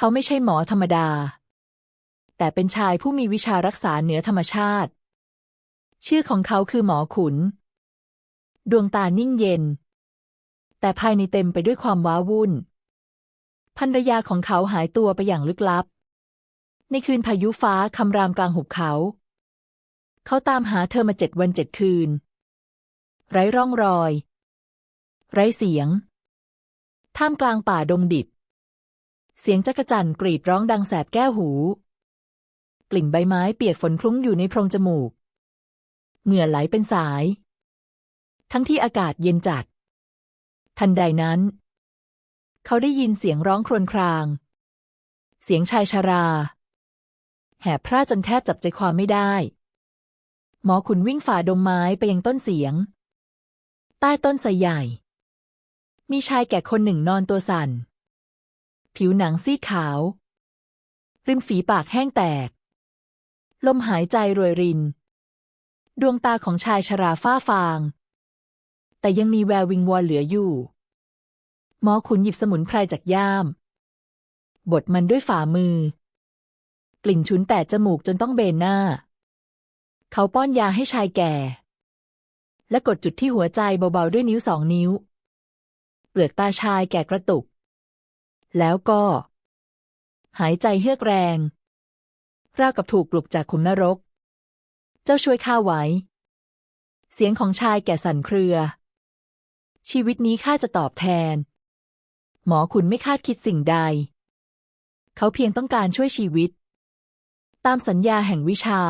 เขาไม่ใช่หมอธรรมดา แต่เป็นชายผู้มีวิชารักษาเหนือธรรมชาติ ชื่อของเขาคือหมอขุน ดวงตานิ่งเย็น แต่ภายในเต็มไปด้วยความว้าวุ่นภรรยาของเขาหายตัวไปอย่างลึกลับ ในคืนพายุฟ้าคำรามกลางหุบเขา เขาตามหาเธอมาเจ็ดวันเจ็ดคืน ไร้ร่องรอย ไร้เสียง ท่ามกลางป่าดงดิบ เสียงจักรจั่นกรีดร้องดังแสบแก้วหู กลิ่นใบไม้เปียกฝนคลุ้งอยู่ในโพรงจมูก เหงื่อไหลเป็นสาย ทั้งที่อากาศเย็นจัด ทันใดนั้น เขาได้ยินเสียงร้องครวญคราง เสียงชายชารา แหบพร่าจนแทบจับใจความไม่ได้ หมอขุนวิ่งฝ่าดงไม้ไปยังต้นเสียง ใต้ต้นไทรใหญ่ มีชายแก่คนหนึ่งนอนตัวสั่น ผิวหนังซีดขาว ริมฝีปากแห้งแตก ลมหายใจรวยริน ดวงตาของชายชราฝ้าฟาง แต่ยังมีแวววิงวอนเหลืออยู่ หมอขุนหยิบสมุนไพรจากย่าม บดมันด้วยฝ่ามือ กลิ่นฉุนแต่จมูกจนต้องเบนหน้า เขาป้อนยาให้ชายแก่ และกดจุดที่หัวใจเบาๆด้วยนิ้วสองนิ้ว เปลือกตาชายแก่กระตุก แล้วก็ หายใจเฮือกแรง ราวกับถูกปลุกจากขุมนรก เจ้าช่วยข้าไว้ เสียงของชายแก่สั่นเครือ ชีวิตนี้ข้าจะตอบแทน หมอขุนไม่คาดคิดสิ่งใด เขาเพียงต้องการช่วยชีวิต ตามสัญญาแห่งวิชา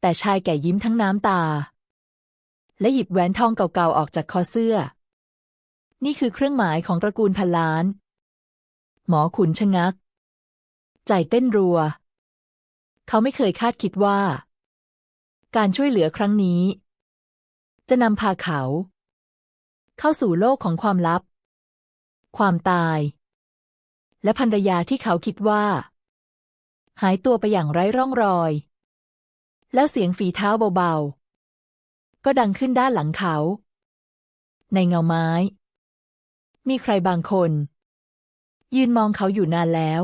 แต่ชายแก่ยิ้มทั้งน้ำตา และหยิบแหวนทองเก่าๆออกจากคอเสื้อนี่คือเครื่องหมายของตระกูลพันล้าน หมอขุนชะงัก ใจเต้นรัว เขาไม่เคยคาดคิดว่า การช่วยเหลือครั้งนี้ จะนำพาเขา เข้าสู่โลกของความลับ ความตาย และภรรยาที่เขาคิดว่า หายตัวไปอย่างไร้ร่องรอย แล้วเสียงฝีเท้าเบาๆ ก็ดังขึ้นด้านหลังเขา ในเงาไม้ มีใครบางคน ยืนมองเขาอยู่นานแล้ว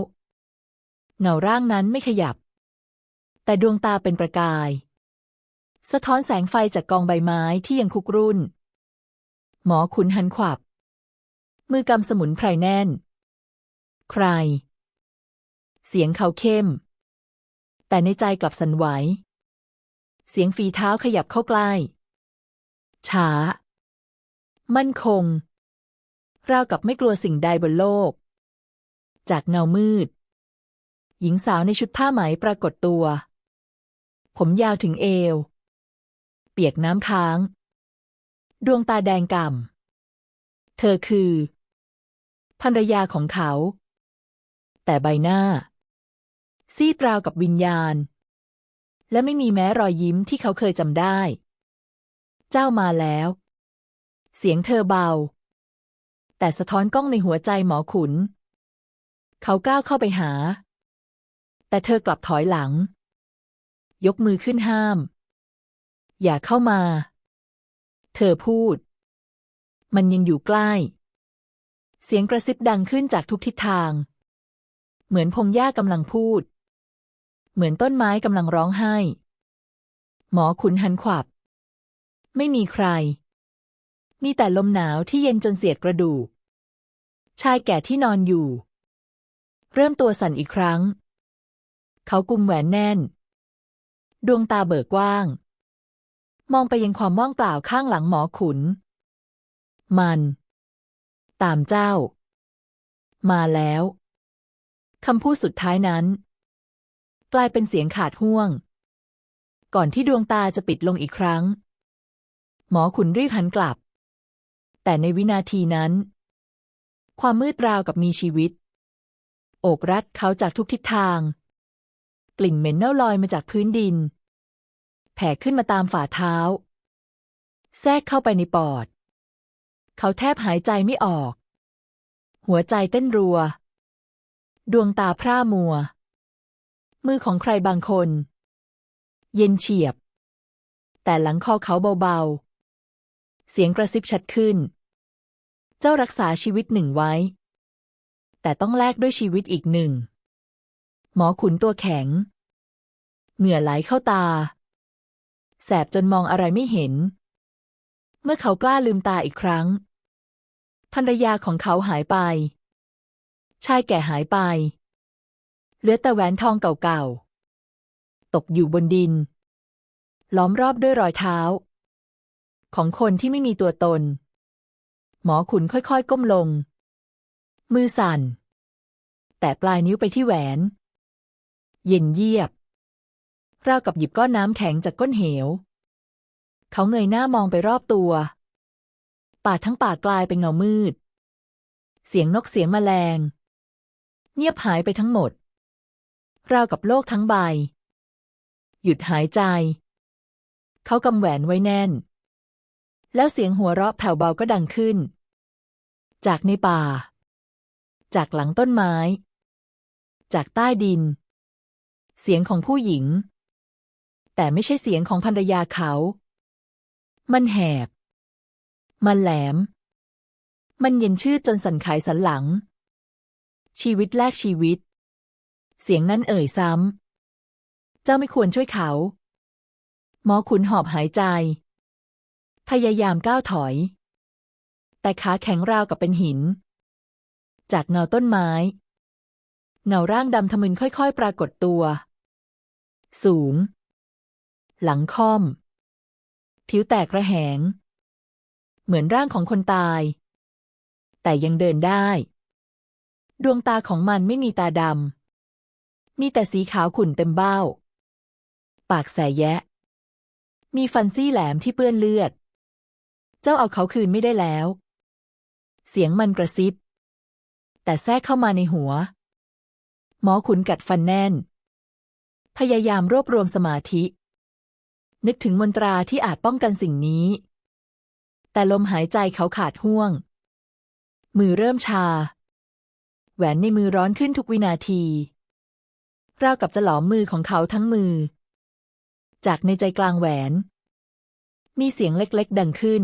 เงาร่างนั้นไม่ขยับ แต่ดวงตาเป็นประกาย สะท้อนแสงไฟจากกองใบไม้ที่ยังคุกรุ่น หมอขุนหันขวับ มือกำสมุนไพรแน่น ใคร เสียงเขาเข้ม แต่ในใจกลับสั่นไหว เสียงฝีเท้าขยับเข้าใกล้ ช้า มั่นคงราวกับไม่กลัวสิ่งใดบนโลก จากเงามืด หญิงสาวในชุดผ้าไหมปรากฏตัว ผมยาวถึงเอว เปียกน้ำค้าง ดวงตาแดงก่ำ เธอคือ ภรรยาของเขา แต่ใบหน้า ซีดราวกับวิญญาณ และไม่มีแม้รอยยิ้มที่เขาเคยจำได้ เจ้ามาแล้ว เสียงเธอเบาแต่สะท้อนกล้องในหัวใจหมอขุน เขาก้าวเข้าไปหา แต่เธอกลับถอยหลัง ยกมือขึ้นห้าม อย่าเข้ามา เธอพูด มันยังอยู่ใกล้ เสียงกระซิบดังขึ้นจากทุกทิศทาง เหมือนพงหญ้ากำลังพูด เหมือนต้นไม้กำลังร้องไห้ หมอขุนหันขวับ ไม่มีใคร มีแต่ลมหนาวที่เย็นจนเสียดกระดูกชายแก่ที่นอนอยู่ เริ่มตัวสั่นอีกครั้ง เขากุมแหวนแน่น ดวงตาเบิกกว้าง มองไปยังความว่างเปล่าข้างหลังหมอขุน มัน ตามเจ้า มาแล้วคำพูดสุดท้ายนั้น กลายเป็นเสียงขาดห่วง ก่อนที่ดวงตาจะปิดลงอีกครั้ง หมอขุนรีบหันกลับ แต่ในวินาทีนั้น ความมืดราวกับมีชีวิต โอบรัดเขาจากทุกทิศทาง กลิ่นเหม็นเน่าลอยมาจากพื้นดิน แผ่ขึ้นมาตามฝ่าเท้า แทรกเข้าไปในปอด เขาแทบหายใจไม่ออก หัวใจเต้นรัว ดวงตาพร่ามัว มือของใครบางคน เย็นเฉียบ แต่หลังคอเขาเบาๆ เสียงกระซิบชัดขึ้น เจ้ารักษาชีวิตหนึ่งไว้ แต่ต้องแลกด้วยชีวิตอีกหนึ่ง หมอขุนตัวแข็ง เหงื่อไหลเข้าตา แสบจนมองอะไรไม่เห็น เมื่อเขากล้าลืมตาอีกครั้ง ภรรยาของเขาหายไป ชายแก่หายไป เหลือแต่แหวนทองเก่าๆ ตกอยู่บนดิน ล้อมรอบด้วยรอยเท้า ของคนที่ไม่มีตัวตน หมอขุนค่อยๆ ก้มลง มือสั่น แต่ปลายนิ้วไปที่แหวน เย็นเยียบ ราวกับหยิบก้อนน้ำแข็งจากก้นเหว เขาเงยหน้ามองไปรอบตัว ป่าทั้งป่ากลายเป็นเงามืด เสียงนกเสียงแมลง เงียบหายไปทั้งหมด ราวกับโลกทั้งใบ หยุดหายใจ เขากำแหวนไว้แน่น แล้วเสียงหัวเราะแผ่วเบาก็ดังขึ้น จากในป่า จากหลังต้นไม้ จากใต้ดิน เสียงของผู้หญิง แต่ไม่ใช่เสียงของภรรยาเขา มันแหบ มันแหลม มันเย็นชืดจนสั่นไขสันหลัง ชีวิตแลกชีวิต เสียงนั้นเอ่ยซ้ำ เจ้าไม่ควรช่วยเขา หมอขุนหอบหายใจ พยายามก้าวถอย แต่ขาแข็งราวกับเป็นหิน จากเงาต้นไม้ เงาร่างดำทะมึนค่อยๆ ปรากฏตัว สูง หลังค่อม ผิวแตกระแหง เหมือนร่างของคนตาย แต่ยังเดินได้ ดวงตาของมันไม่มีตาดำ มีแต่สีขาวขุ่นเต็มเบ้า ปากแสแยะ มีฟันซี่แหลมที่เปื้อนเลือด เจ้าเอาเขาคืนไม่ได้แล้วเสียงมันกระซิบ แต่แทรกเข้ามาในหัว หมอขุนกัดฟันแน่น พยายามรวบรวมสมาธิ นึกถึงมนตราที่อาจป้องกันสิ่งนี้ แต่ลมหายใจเขาขาดห่วง มือเริ่มชา แหวนในมือร้อนขึ้นทุกวินาที ราวกับจะหลอมมือของเขาทั้งมือ จากในใจกลางแหวน มีเสียงเล็กๆ ดังขึ้น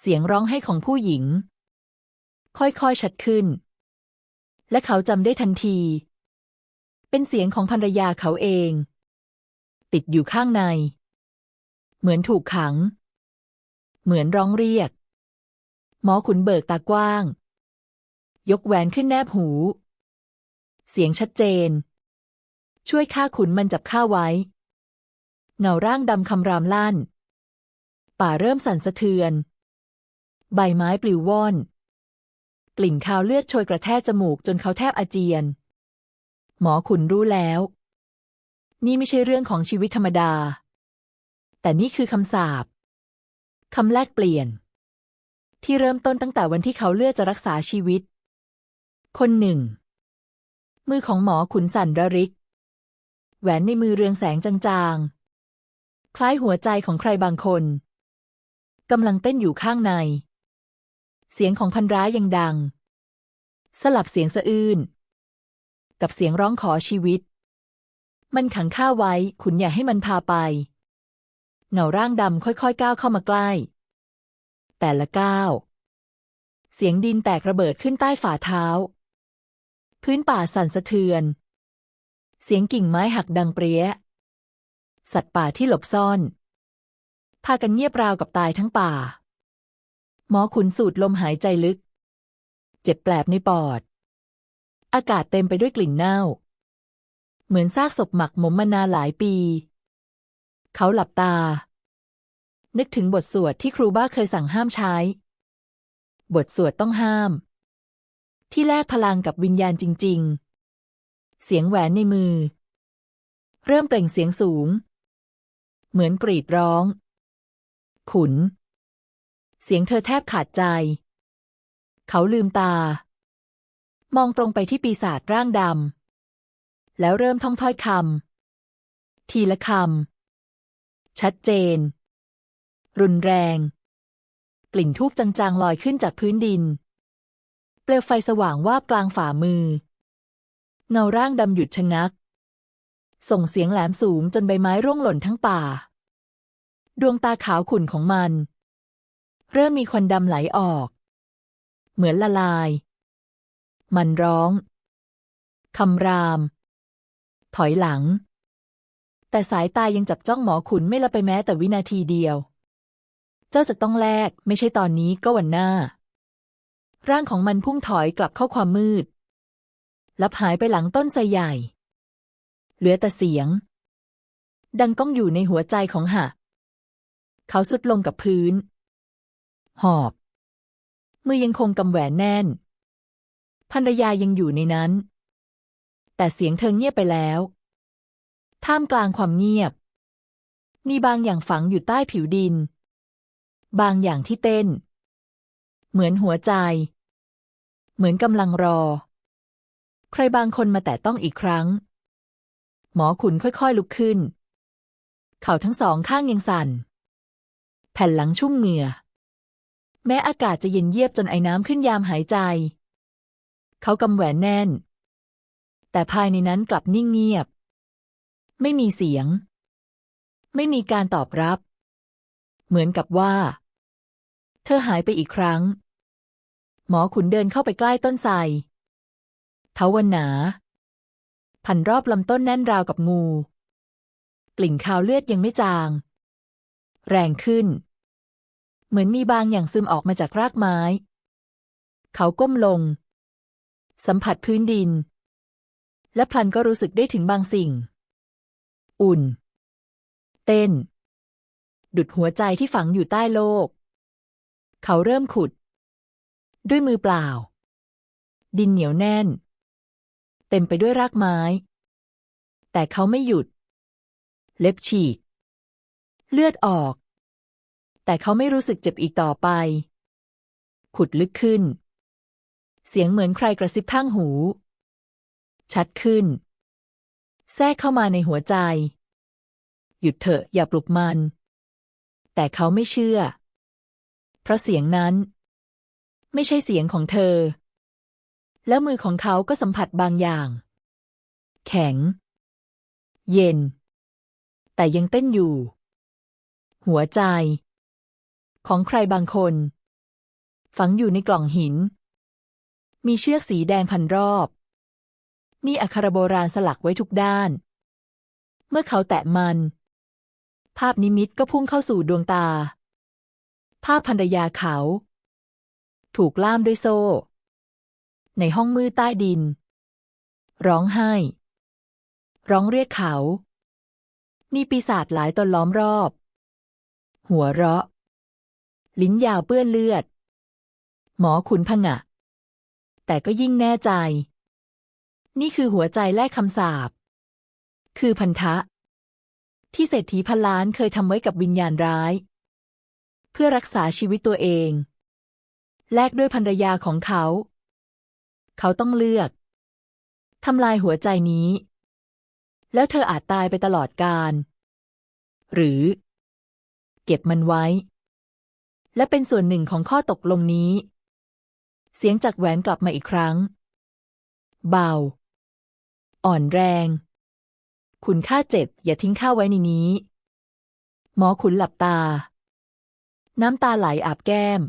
เสียงร้องให้ของผู้หญิง ค่อยๆชัดขึ้น และเขาจำได้ทันที เป็นเสียงของภรรยาเขาเอง ติดอยู่ข้างใน เหมือนถูกขัง เหมือนร้องเรียก หมอขุนเบิกตากว้าง ยกแหวนขึ้นแนบหู เสียงชัดเจน ช่วยข้าขุนมันจับข้าไว้ เงาร่างดำคำรามลั่น ป่าเริ่มสั่นสะเทือน ใบไม้ปลิวว่อน กลิ่นคาวเลือดโชยกระแทกจมูกจนเขาแทบอาเจียน หมอขุนรู้แล้ว นี่ไม่ใช่เรื่องของชีวิตธรรมดา แต่นี่คือคำสาปคำแลกเปลี่ยน ที่เริ่มต้นตั้งแต่วันที่เขาเลือกจะรักษาชีวิต คนหนึ่ง มือของหมอขุนสั่นระริก แหวนในมือเรืองแสงจางๆ คล้ายหัวใจของใครบางคนกำลังเต้นอยู่ข้างใน เสียงของพันร้ายยังดัง สลับเสียงสะอื้นกับเสียงร้องขอชีวิต มันขังข้าไว้ ขุนอย่าให้มันพาไป เงาร่างดำค่อยๆก้าวเข้ามาใกล้ แต่ละก้าว เสียงดินแตกระเบิดขึ้นใต้ฝ่าเท้า พื้นป่าสั่นสะเทือน เสียงกิ่งไม้หักดังเปรี้ย สัตว์ป่าที่หลบซ่อน พากันเงียบราวกับตายทั้งป่า หมอขุนสูดลมหายใจลึก เจ็บแปลบในปอด อากาศเต็มไปด้วยกลิ่นเน่า เหมือนซากศพหมักหมมมานานหลายปี เขาหลับตา นึกถึงบทสวดที่ครูบ้าเคยสั่งห้ามใช้ บทสวดต้องห้าม ที่แลกพลังกับวิญญาณจริง ๆ เสียงแหวนในมือ เริ่มเปล่งเสียงสูง เหมือนกรีดร้อง ขุน เสียงเธอแทบขาดใจ เขาลืมตา มองตรงไปที่ปีศาจร่างดำ แล้วเริ่มท่องถ้อยคำ ทีละคำ ชัดเจน รุนแรง กลิ่นทูบจางๆ ลอยขึ้นจากพื้นดิน เปลวไฟสว่างวาบกลางฝ่ามือ เงาร่างดำหยุดชะงัก ส่งเสียงแหลมสูงจนใบไม้ร่วงหล่นทั้งป่า ดวงตาขาวขุ่นของมัน เริ่มมีควันดำไหลออก เหมือนละลาย มันร้อง คำราม ถอยหลัง แต่สายตายังจับจ้องหมอขุนไม่ละไปแม้แต่วินาทีเดียว เจ้าจะต้องแลก ไม่ใช่ตอนนี้ก็วันหน้า ร่างของมันพุ่งถอยกลับเข้าความมืด ลับหายไปหลังต้นไทรใหญ่ เหลือแต่เสียง ดังก้องอยู่ในหัวใจของหะเขาสุดลงกับพื้น หอบ มือยังคงกำแหวนแน่น ภรรยายังอยู่ในนั้น แต่เสียงเธอเงียบไปแล้ว ท่ามกลางความเงียบ มีบางอย่างฝังอยู่ใต้ผิวดิน บางอย่างที่เต้น เหมือนหัวใจ เหมือนกำลังรอ ใครบางคนมาแต่ต้องอีกครั้ง หมอขุนค่อยๆลุกขึ้น เข่าทั้งสองข้างยังสั่นแผ่นหลังชุ่มเหงื่อ แม้อากาศจะเย็นเยียบจนไอน้ำขึ้นยามหายใจ เขากำแหวนแน่น แต่ภายในนั้นกลับนิ่งเงียบ ไม่มีเสียง ไม่มีการตอบรับ เหมือนกับว่า เธอหายไปอีกครั้ง หมอขุนเดินเข้าไปใกล้ต้นไทรเทวันหนา พันรอบลำต้นแน่นราวกับงู กลิ่นคาวเลือดยังไม่จาง แรงขึ้น เหมือนมีบางอย่างซึมออกมาจากรากไม้ เขาก้มลง สัมผัสพื้นดิน และพลันก็รู้สึกได้ถึงบางสิ่ง อุ่น เต้น ดุดหัวใจที่ฝังอยู่ใต้โลก เขาเริ่มขุด ด้วยมือเปล่า ดินเหนียวแน่น เต็มไปด้วยรากไม้ แต่เขาไม่หยุด เล็บฉีก เลือดออก แต่เขาไม่รู้สึกเจ็บอีกต่อไป ขุดลึกขึ้น เสียงเหมือนใครกระซิบข้างหู ชัดขึ้น แทรกเข้ามาในหัวใจ หยุดเถอะอย่าปลุกมัน แต่เขาไม่เชื่อ เพราะเสียงนั้น ไม่ใช่เสียงของเธอ แล้วมือของเขาก็สัมผัสบางอย่าง แข็ง เย็น แต่ยังเต้นอยู่หัวใจ ของใครบางคน ฝังอยู่ในกล่องหิน มีเชือกสีแดงพันรอบ มีอักขระโบราณสลักไว้ทุกด้าน เมื่อเขาแตะมัน ภาพนิมิตก็พุ่งเข้าสู่ดวงตา ภาพภรรยาเขา ถูกล่ามด้วยโซ่ ในห้องมืดใต้ดิน ร้องไห้ ร้องเรียกเขา มีปีศาจหลายตนล้อมรอบ หัวเราะ ลิ้นยาวเปื้อนเลือด หมอขุนพงะ แต่ก็ยิ่งแน่ใจ นี่คือหัวใจแลกคำสาปคือพันธะ ที่เศรษฐีพันล้านเคยทำไว้กับวิญญาณร้าย เพื่อรักษาชีวิตตัวเอง แลกด้วยภรรยาของเขา เขาต้องเลือกทำลายหัวใจนี้ แล้วเธออาจตายไปตลอดกาลหรือ เก็บมันไว้ และเป็นส่วนหนึ่งของข้อตกลงนี้ เสียงจากแหวนกลับมาอีกครั้ง เบา อ่อนแรง คุณค่าเจ็บ อย่าทิ้งข้าไว้ในนี้ หมอขุนหลับตา น้ำตาไหลอาบแก้ม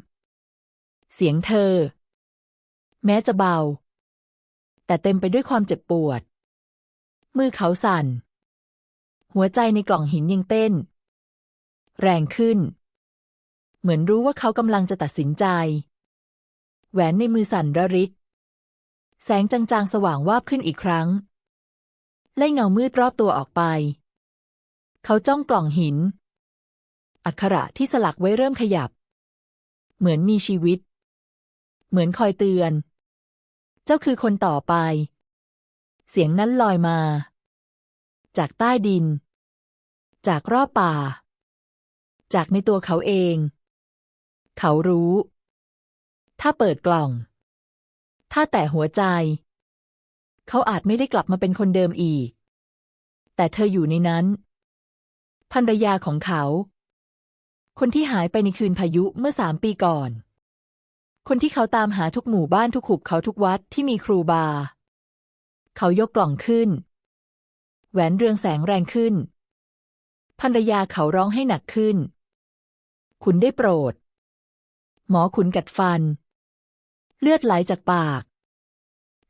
เสียงเธอ แม้จะเบา แต่เต็มไปด้วยความเจ็บปวด มือเขาสั่น หัวใจในกล่องหินยังเต้น แรงขึ้น เหมือนรู้ว่าเขากำลังจะตัดสินใจ แหวนในมือสั่นระริก แสงจางๆ สว่างวาบขึ้นอีกครั้ง ไล่เงามืดรอบตัวออกไป เขาจ้องกล่องหิน อักขระที่สลักไว้เริ่มขยับ เหมือนมีชีวิต เหมือนคอยเตือน เจ้าคือคนต่อไป เสียงนั้นลอยมา จากใต้ดิน จากรอบป่าจากในตัวเขาเอง เขารู้ ถ้าเปิดกล่อง ถ้าแต่หัวใจ เขาอาจไม่ได้กลับมาเป็นคนเดิมอีก แต่เธออยู่ในนั้นภรรยาของเขา คนที่หายไปในคืนพายุเมื่อสามปีก่อน คนที่เขาตามหาทุกหมู่บ้านทุกหุบเขาทุกวัดที่มีครูบา เขายกกล่องขึ้น แหวนเรืองแสงแรงขึ้นภรรยาเขาร้องให้หนักขึ้น คุณได้โปรด หมอขุนกัดฟัน เลือดไหลจากปาก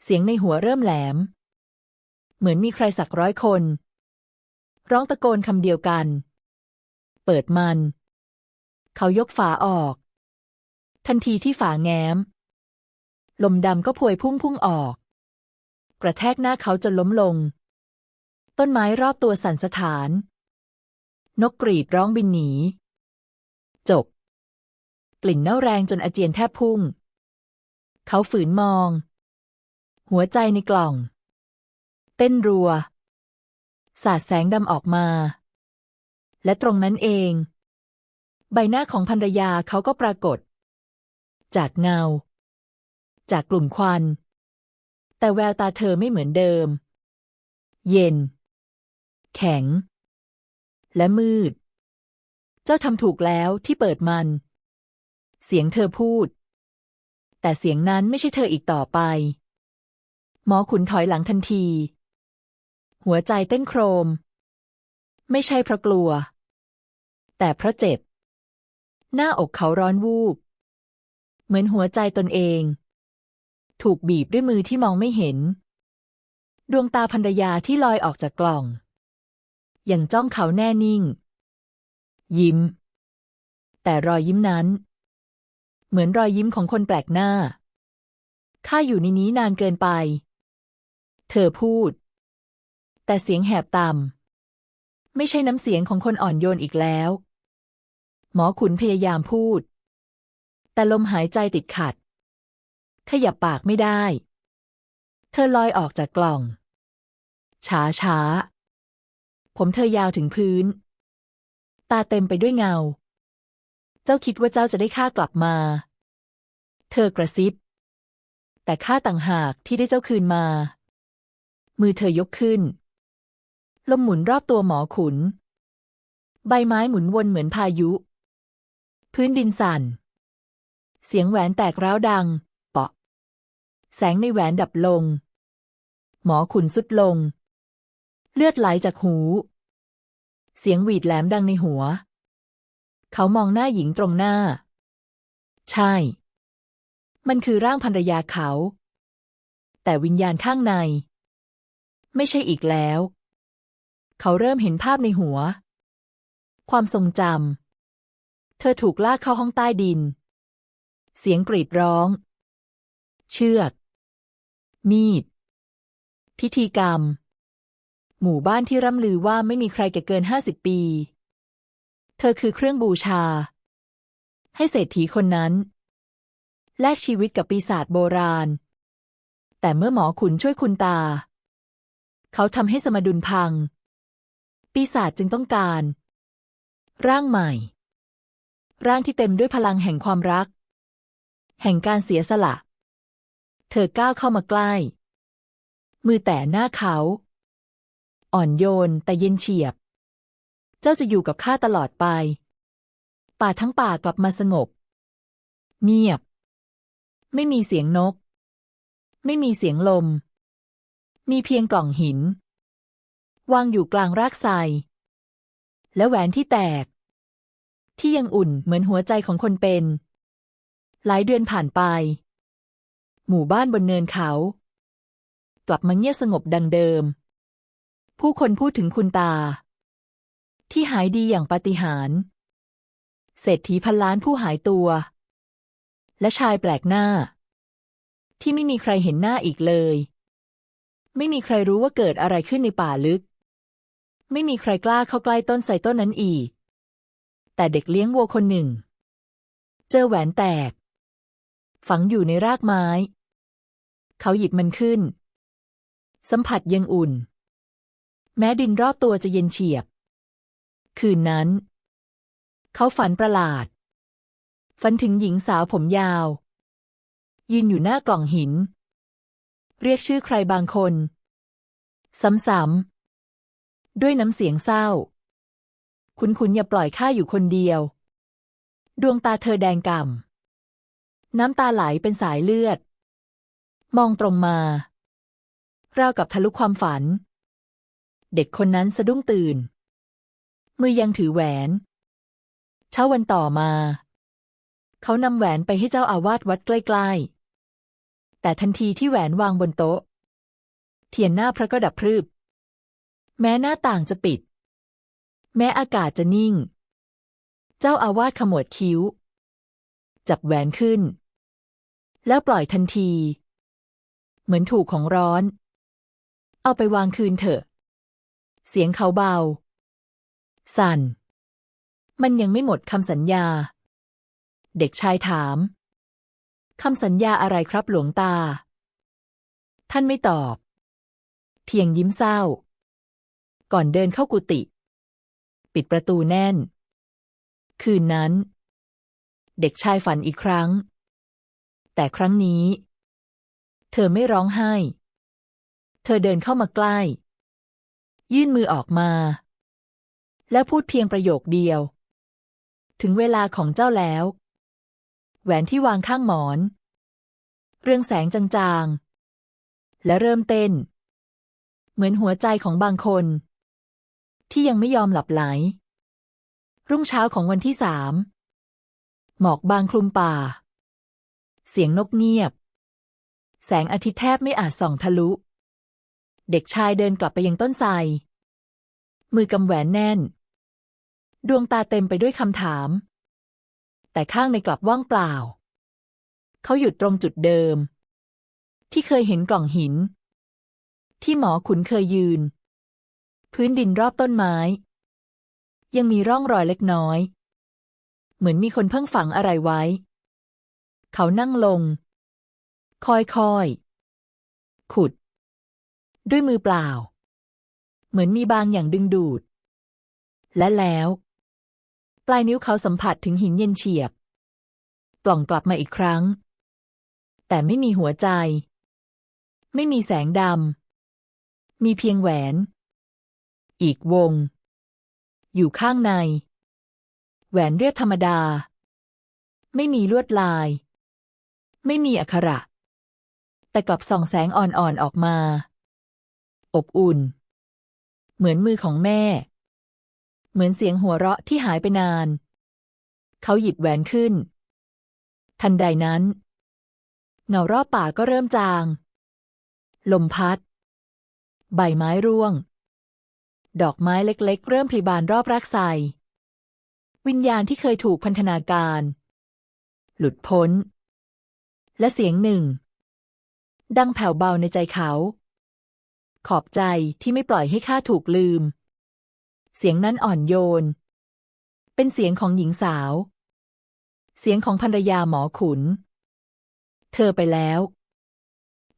เสียงในหัวเริ่มแหลม เหมือนมีใครสักร้อยคน ร้องตะโกนคำเดียวกัน เปิดมัน เขายกฝาออก ทันทีที่ฝาแง้ม ลมดำก็พวยพุ่งพุ่งออก กระแทกหน้าเขาจนล้มลง ต้นไม้รอบตัวสั่นสะท้าน นกกรีดร้องบินหนี จบ กลิ่นเน่าแรงจนอาเจียนแทบพุ่ง เขาฝืนมอง หัวใจในกล่อง เต้นรัว สาดแสงดำออกมา และตรงนั้นเอง ใบหน้าของภรรยาเขาก็ปรากฏ จากเงา จากกลุ่มควัน แต่แววตาเธอไม่เหมือนเดิม เย็น แข็ง และมืด เจ้าทำถูกแล้วที่เปิดมัน เสียงเธอพูด แต่เสียงนั้นไม่ใช่เธออีกต่อไป หมอขุนถอยหลังทันที หัวใจเต้นโครม ไม่ใช่เพราะกลัว แต่เพราะเจ็บ หน้าอกเขาร้อนวูบ เหมือนหัวใจตนเอง ถูกบีบด้วยมือที่มองไม่เห็น ดวงตาภรรยาที่ลอยออกจากกล่องอย่างจ้องเขาแน่นิ่ง ยิ้ม แต่รอยยิ้มนั้น เหมือนรอยยิ้มของคนแปลกหน้า ข้าอยู่ในนี้นานเกินไป เธอพูด แต่เสียงแหบต่ำ ไม่ใช่น้ำเสียงของคนอ่อนโยนอีกแล้ว หมอขุนพยายามพูด แต่ลมหายใจติดขัด ขยับปากไม่ได้ เธอลอยออกจากกล่อง ช้าช้าผมเธอยาวถึงพื้น ตาเต็มไปด้วยเงา เจ้าคิดว่าเจ้าจะได้ข้ากลับมา เธอกระซิบ แต่ข้าต่างหากที่ได้เจ้าคืนมา มือเธอยกขึ้น ลมหมุนรอบตัวหมอขุน ใบไม้หมุนวนเหมือนพายุ พื้นดินสั่น เสียงแหวนแตกร้าวดัง เปาะ แสงในแหวนดับลง หมอขุนสุดลง เลือดไหลจากหู เสียงหวีดแหลมดังในหัว เขามองหน้าหญิงตรงหน้า ใช่ มันคือร่างภรรยาเขา แต่วิญญาณข้างใน ไม่ใช่อีกแล้ว เขาเริ่มเห็นภาพในหัว ความทรงจำเธอถูกลากเข้าห้องใต้ดิน เสียงกรีดร้อง เชือก มีด พิธีกรรม หมู่บ้านที่ร่ำลือว่าไม่มีใครแก่เกินห้าสิบปี เธอคือเครื่องบูชา ให้เศรษฐีคนนั้น แลกชีวิตกับปีศาจโบราณ แต่เมื่อหมอขุนช่วยคุณตา เขาทำให้สมดุลพัง ปีศาจจึงต้องการ ร่างใหม่ ร่างที่เต็มด้วยพลังแห่งความรัก แห่งการเสียสละ เธอก้าวเข้ามาใกล้ มือแตะหน้าเขา อ่อนโยนแต่เย็นเฉียบ เจ้าจะอยู่กับข้าตลอดไป ป่าทั้งป่ากลับมาสงบ เงียบ ไม่มีเสียงนก ไม่มีเสียงลม มีเพียงกล่องหิน วางอยู่กลางรากไทรและแหวนที่แตก ที่ยังอุ่นเหมือนหัวใจของคนเป็น หลายเดือนผ่านไป หมู่บ้านบนเนินเขา กลับมาเงียบสงบดังเดิม ผู้คนพูดถึงคุณตา ที่หายดีอย่างปาฏิหาริย์เศรษฐีพันล้านผู้หายตัว และชายแปลกหน้า ที่ไม่มีใครเห็นหน้าอีกเลย ไม่มีใครรู้ว่าเกิดอะไรขึ้นในป่าลึก ไม่มีใครกล้าเข้าใกล้ต้นไทรต้นนั้นอีก แต่เด็กเลี้ยงวัวคนหนึ่ง เจอแหวนแตก ฝังอยู่ในรากไม้ เขาหยิบมันขึ้น สัมผัสยังอุ่น แม้ดินรอบตัวจะเย็นเฉียบ คืนนั้น เขาฝันประหลาด ฝันถึงหญิงสาวผมยาว ยืนอยู่หน้ากล่องหิน เรียกชื่อใครบางคน ซ้ำๆ ด้วยน้ำเสียงเศร้า คุณคุณอย่าปล่อยข้าอยู่คนเดียว ดวงตาเธอแดงก่ำ น้ำตาไหลเป็นสายเลือด มองตรงมา ราวกับทะลุความฝันเด็กคนนั้นสะดุ้งตื่น มือยังถือแหวน เช้าวันต่อมา เขานำแหวนไปให้เจ้าอาวาสวัดใกล้ๆ แต่ทันทีที่แหวนวางบนโต๊ะ เทียนหน้าพระก็ดับพรึบ แม้หน้าต่างจะปิด แม้อากาศจะนิ่ง เจ้าอาวาสขมวดคิ้ว จับแหวนขึ้น แล้วปล่อยทันที เหมือนถูกของร้อน เอาไปวางคืนเถอะ เสียงเขาเบา สั่นมันยังไม่หมดคำสัญญา เด็กชายถาม คำสัญญาอะไรครับหลวงตา ท่านไม่ตอบ เพียงยิ้มเศร้า ก่อนเดินเข้ากุฏิ ปิดประตูแน่น คืนนั้น เด็กชายฝันอีกครั้ง แต่ครั้งนี้ เธอไม่ร้องไห้ เธอเดินเข้ามาใกล้ ยื่นมือออกมา แล้วพูดเพียงประโยคเดียว ถึงเวลาของเจ้าแล้ว แหวนที่วางข้างหมอน เรื่องแสงจางๆ และเริ่มเต้น เหมือนหัวใจของบางคน ที่ยังไม่ยอมหลับไหล รุ่งเช้าของวันที่สามหมอกบางคลุมป่า เสียงนกเงียบ แสงอาทิตย์แทบไม่อาจส่องทะลุ เด็กชายเดินกลับไปยังต้นไทรมือกำแหวนแน่น ดวงตาเต็มไปด้วยคำถาม แต่ข้างในกลับว่างเปล่า เขาหยุดตรงจุดเดิม ที่เคยเห็นกล่องหิน ที่หมอขุนเคยยืน พื้นดินรอบต้นไม้ ยังมีร่องรอยเล็กน้อย เหมือนมีคนเพิ่งฝังอะไรไว้ เขานั่งลงค่อย ขุด ด้วยมือเปล่า เหมือนมีบางอย่างดึงดูดและแล้ว ปลายนิ้วเขาสัมผัสถึงหินเย็นเฉียบ ปล่องกลับมาอีกครั้ง แต่ไม่มีหัวใจ ไม่มีแสงดำ มีเพียงแหวน อีกวง อยู่ข้างใน แหวนเรียบธรรมดา ไม่มีลวดลาย ไม่มีอักขระ แต่กลับส่องแสงอ่อนๆออกมา อบอุ่น เหมือนมือของแม่ เหมือนเสียงหัวเราะที่หายไปนาน เขาหยิบแหวนขึ้น ทันใดนั้น เงารอบป่าก็เริ่มจาง ลมพัด ใบไม้ร่วง ดอกไม้เล็กๆ เริ่มพลิบานรอบรักไซวิญญาณที่เคยถูกพันธนาการ หลุดพ้น และเสียงหนึ่ง ดังแผ่วเบาในใจเขา ขอบใจที่ไม่ปล่อยให้ข้าถูกลืม เสียงนั้นอ่อนโยน เป็นเสียงของหญิงสาว เสียงของภรรยาหมอขุน เธอไปแล้ว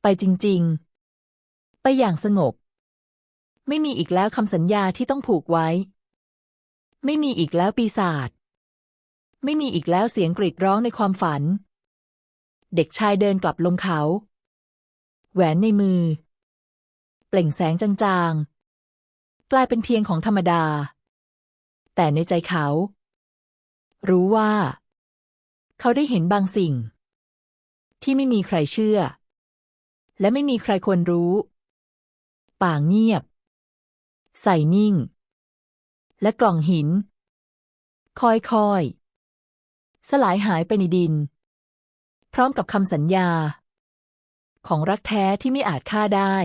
ไปจริง ๆ ไปอย่างสงบ ไม่มีอีกแล้วคำสัญญาที่ต้องผูกไว้ ไม่มีอีกแล้วปีศาจ ไม่มีอีกแล้วเสียงกรีดร้องในความฝัน เด็กชายเดินกลับลงเขา แหวนในมือ เปล่งแสงจางๆ ลายเป็นเพียงของธรรมดา แต่ในใจเขา รู้ว่า เขาได้เห็นบางสิ่ง ที่ไม่มีใครเชื่อ และไม่มีใครควรรู้ ป่าเงียบ ใส่นิ่ง และกล่องหิน ค่อยๆ สลายหายไปในดิน พร้อมกับคำสัญญา ของรักแท้ที่ไม่อาจฆ่าได้